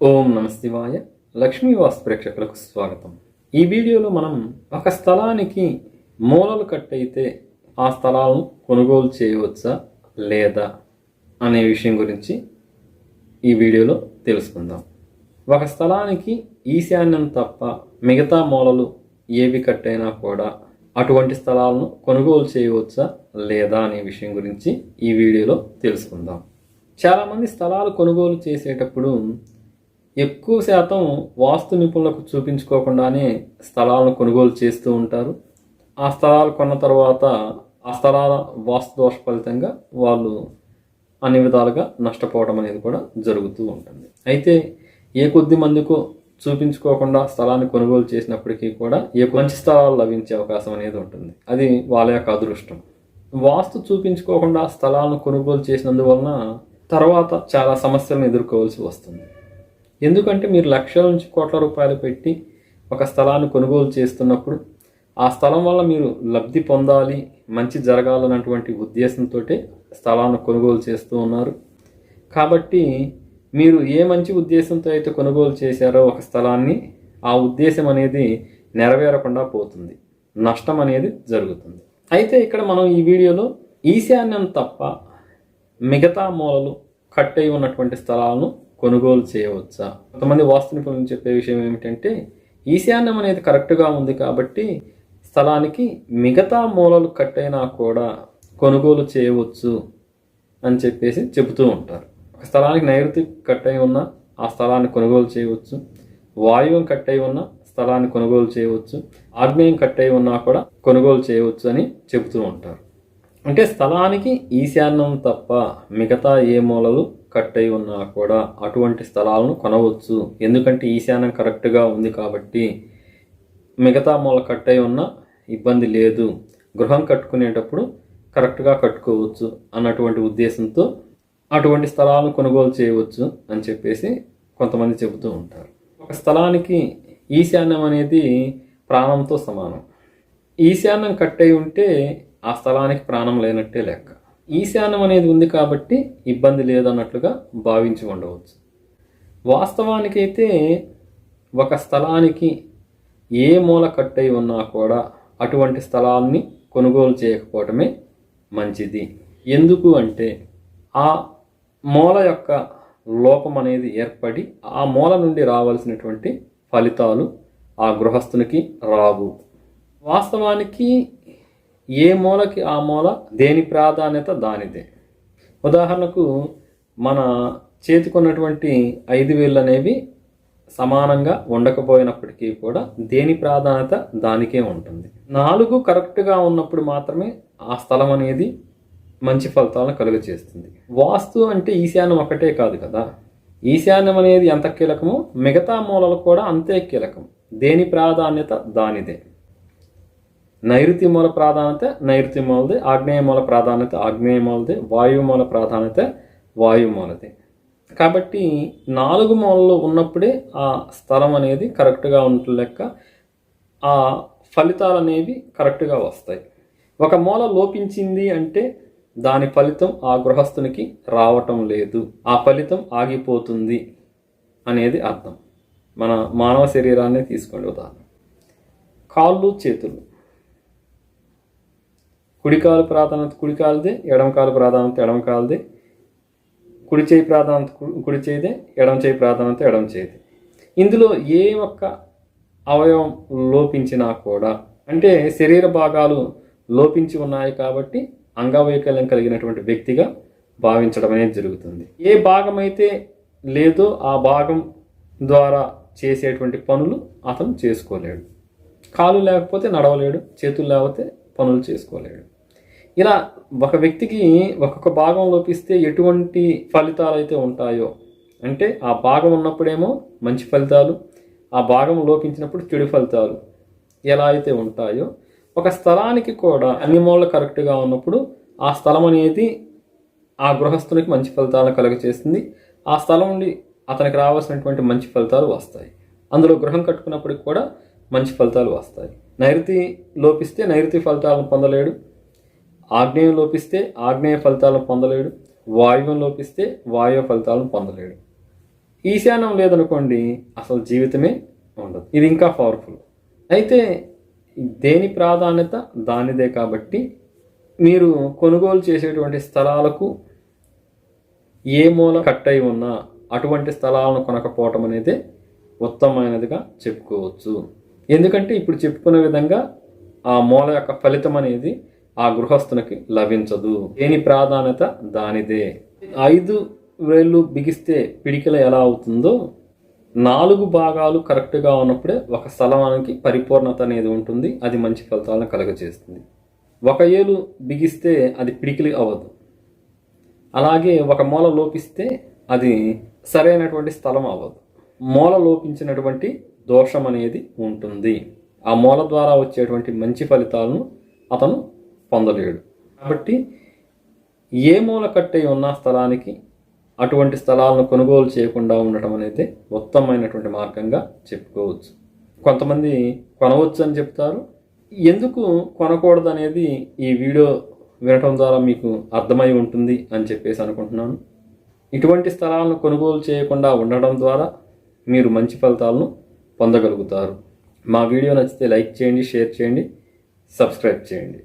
ఓం నమస్తివాయ. లక్ష్మీ వాస్తు ప్రేక్షకులకు స్వాగతం. ఈ వీడియోలో మనం ఒక స్థలానికి మూలలు కట్టయితే ఆ స్థలాలను కొనుగోలు చేయవచ్చా లేదా అనే విషయం గురించి ఈ వీడియోలో తెలుసుకుందాం. ఒక స్థలానికి ఈశాన్యం తప్ప మిగతా మూలలు ఏవి కట్టైనా కూడా అటువంటి స్థలాలను కొనుగోలు చేయవచ్చా లేదా అనే విషయం గురించి ఈ వీడియోలో తెలుసుకుందాం. చాలామంది స్థలాలు కొనుగోలు చేసేటప్పుడు ఎక్కువ శాతం వాస్తు నిపుణులకు చూపించుకోకుండానే స్థలాలను కొనుగోలు చేస్తూ ఉంటారు. ఆ స్థలాలు కొన్న తర్వాత ఆ స్థలాల వాస్తు దోష ఫలితంగా వాళ్ళు అన్ని విధాలుగా నష్టపోవడం అనేది కూడా జరుగుతూ ఉంటుంది. అయితే ఏ కొద్ది మందికో చూపించుకోకుండా స్థలాన్ని కొనుగోలు చేసినప్పటికీ కూడా ఏ మంచి స్థలాలు లభించే అవకాశం అనేది ఉంటుంది. అది వాళ్ళ యొక్క అదృష్టం. వాస్తు చూపించుకోకుండా స్థలాలను కొనుగోలు చేసినందువలన తర్వాత చాలా సమస్యలను ఎదుర్కోవాల్సి వస్తుంది. ఎందుకంటే మీరు లక్షల నుంచి కోట్ల రూపాయలు పెట్టి ఒక స్థలాన్ని కొనుగోలు చేస్తున్నప్పుడు ఆ స్థలం వల్ల మీరు లబ్ధి పొందాలి మంచి జరగాలన్నటువంటి ఉద్దేశంతో స్థలాన్ని కొనుగోలు చేస్తూ ఉన్నారు. కాబట్టి మీరు ఏ మంచి ఉద్దేశంతో అయితే కొనుగోలు చేశారో ఒక స్థలాన్ని ఆ ఉద్దేశం అనేది నెరవేరకుండా పోతుంది. నష్టం అనేది జరుగుతుంది. అయితే ఇక్కడ మనం ఈ వీడియోలో ఈశాన్యం తప్ప మిగతా మూలలు కట్ అయి ఉన్నటువంటి స్థలాలను కొనుగోలు చేయవచ్చా? కొంతమంది వాస్తు నిపుణులు చెప్పే విషయం ఏమిటంటే ఈశాన్యం అనేది కరెక్ట్గా ఉంది కాబట్టి స్థలానికి మిగతా మూలలు కట్ అయినా కూడా కొనుగోలు చేయవచ్చు అని చెప్పేసి చెబుతూ ఉంటారు. ఒక స్థలానికి నైరుతి కట్ అయి ఉన్న ఆ స్థలాన్ని కొనుగోలు చేయవచ్చు. వాయువం కట్ అయి ఉన్న స్థలాన్ని కొనుగోలు చేయవచ్చు. ఆగ్నేయం కట్టయి ఉన్నా కూడా కొనుగోలు చేయవచ్చు అని చెబుతూ ఉంటారు. అంటే స్థలానికి ఈశాన్యం తప్ప మిగతా ఏ మూలలు కట్ అయి ఉన్నా కూడా అటువంటి స్థలాలను కొనవచ్చు. ఎందుకంటే ఈశాన్యం కరెక్ట్గా ఉంది కాబట్టి మిగతా మూల కట్ అయి ఉన్న ఇబ్బంది లేదు. గృహం కట్టుకునేటప్పుడు కరెక్ట్గా కట్టుకోవచ్చు అన్నటువంటి ఉద్దేశంతో అటువంటి స్థలాలను కొనుగోలు చేయవచ్చు అని చెప్పేసి కొంతమంది చెబుతూ ఉంటారు. ఒక స్థలానికి ఈశాన్యం అనేది ప్రాణంతో సమానం. ఈశాన్యం కట్ అయి ఉంటే ఆ స్థలానికి ప్రాణం లేనట్టే లెక్క. ఈశాన్యం అనేది ఉంది కాబట్టి ఇబ్బంది లేదన్నట్లుగా భావించి ఉండవచ్చు వాస్తవానికైతే ఒక స్థలానికి ఏ మూల కట్ అయి ఉన్నా కూడా అటువంటి స్థలాన్ని కొనుగోలు చేయకపోవటమే మంచిది. ఎందుకు అంటే ఆ మూల యొక్క లోపం అనేది ఏర్పడి ఆ మూల నుండి రావాల్సినటువంటి ఫలితాలు ఆ గృహస్థునికి రావు. వాస్తవానికి ఏ మూలకి ఆ మూల? దేని ప్రాధాన్యత? దానిదే. ఉదాహరణకు మన చేతికున్నటువంటి ఐదు వేళ్ళు అనేవి సమానంగా ఉండకపోయినప్పటికీ కూడా దేని ప్రాధాన్యత? దానికే ఉంటుంది. నాలుగు కరెక్ట్గా ఉన్నప్పుడు మాత్రమే ఆ స్థలం అనేది మంచి ఫలితాలను కలుగజేస్తుంది. వాస్తు అంటే ఈశాన్యం ఒకటే కాదు కదా. ఈశాన్యం అనేది ఎంత కీలకమో మిగతా మూలలు కూడా అంతే కీలకం. దేని ప్రాధాన్యత? దానిదే. నైరుతి మూల ప్రాధాన్యత నైరుతి మూలది ఆగ్నేయ మూల ప్రాధాన్యత ఆగ్నేయ మూలది వాయు మూల ప్రాధాన్యత వాయు మూలది కాబట్టి నాలుగు మూలలు ఉన్నప్పుడే ఆ స్థలం అనేది కరెక్ట్గా ఉంటు లెక్క ఆ ఫలితాలు అనేవి కరెక్ట్గా వస్తాయి. ఒక మూల లోపించింది అంటే దాని ఫలితం ఆ గృహస్థునికి రావటం లేదు. ఆ ఫలితం ఆగిపోతుంది అనేది అర్థం. మన మానవ శరీరాన్ని తీసుకోండి ఉదాహరణ. కాళ్ళు చేతులు. కుడికాలు ప్రాధాన్యత కుడికాలదే ఎడమ కాలు ప్రాధాన్యత ఎడమ కాలదే. కుడి చేయి ప్రాధాన్యత కుడి చేయిదే ఎడమ చేయి ప్రాధాన్యత ఎడమ చేయిదే. ఇందులో ఏ ఒక్క అవయవం లోపించినా కూడా అంటే శరీర భాగాలు లోపించి ఉన్నాయి కాబట్టి అంగవైకల్యం కలిగినటువంటి వ్యక్తిగా భావించడం అనేది జరుగుతుంది. ఏ భాగం అయితే లేదో ఆ భాగం ద్వారా చేసేటువంటి పనులు అతను చేసుకోలేడు. కాలు లేకపోతే నడవలేడు చేతులు లేకపోతే పనులు చేసుకోలేడు. ఇలా ఒక వ్యక్తికి ఒక్కొక్క భాగం లోపిస్తే ఎటువంటి ఫలితాలు అయితే ఉంటాయో? అంటే ఆ భాగం ఉన్నప్పుడేమో మంచి ఫలితాలు ఆ భాగం లోపించినప్పుడు చెడు ఫలితాలు ఎలా అయితే ఉంటాయో? ఒక స్థలానికి కూడా అన్ని మూలలు కరెక్ట్గా ఉన్నప్పుడు ఆ స్థలం అనేది ఆ గృహస్థునికి మంచి ఫలితాలను కలుగచేస్తుంది. ఆ స్థలం నుండి అతనికి రావాల్సినటువంటి మంచి ఫలితాలు వస్తాయి. అందులో గృహం కట్టుకున్నప్పటికి కూడా మంచి ఫలితాలు వస్తాయి. నైరుతి లోపిస్తే నైరుతి ఫలితాలను పొందలేడు. ఆగ్నేయం లోపిస్తే ఆగ్నేయ ఫలితాలను పొందలేడు వాయువం లోపిస్తే వాయువ ఫలితాలను పొందలేడు. ఈశాన్యం లేదనుకోండి అసలు జీవితమే ఉండదు. ఇది ఇంకా పవర్ఫుల్. అయితే దేని ప్రాధాన్యత? దానిదే కాబట్టి మీరు కొనుగోలు చేసేటువంటి స్థలాలకు ఏ మూల కట్ అయి ఉన్నా అటువంటి స్థలాలను కొనకపోవటం అనేది ఉత్తమమైనదిగా చెప్పుకోవచ్చు. ఎందుకంటే ఇప్పుడు చెప్పుకునే విధంగా ఆ మూల యొక్క ఫలితం అనేది ఆ గృహస్థునికి లభించదు. దేని ప్రాధాన్యత? దానిదే. ఐదు వేళ్ళు బిగిస్తే పిడికిల ఎలా అవుతుందో? నాలుగు భాగాలు కరెక్ట్గా ఉన్నప్పుడే ఒక స్థలానికి పరిపూర్ణత అనేది ఉంటుంది. అది మంచి ఫలితాలను కలుగజేస్తుంది. ఒక ఏలు బిగిస్తే అది పిడికిలి అవ్వదు. అలాగే ఒక మూల లోపిస్తే అది సరైనటువంటి స్థలం అవ్వదు. మూల లోపించినటువంటి దోషం అనేది ఉంటుంది. ఆ మూల ద్వారా వచ్చేటువంటి మంచి ఫలితాలను అతను పొందలేడు. కాబట్టి ఏ మూలకట్టై ఉన్న స్థలానికి అటువంటి స్థలాలను కొనుగోలు చేయకుండా ఉండటం అనేది ఉత్తమమైనటువంటి మార్గంగా చెప్పుకోవచ్చు. కొంతమంది కొనవచ్చు అని చెప్తారు. ఎందుకు కొనకూడదు అనేది ఈ వీడియో వినటం ద్వారా మీకు అర్థమై ఉంటుంది అని చెప్పేసి అనుకుంటున్నాను. ఇటువంటి స్థలాలను కొనుగోలు చేయకుండా ఉండటం ద్వారా మీరు మంచి ఫలితాలను పొందగలుగుతారు. మా వీడియో నచ్చితే లైక్ చేయండి షేర్ చేయండి సబ్స్క్రైబ్ చేయండి.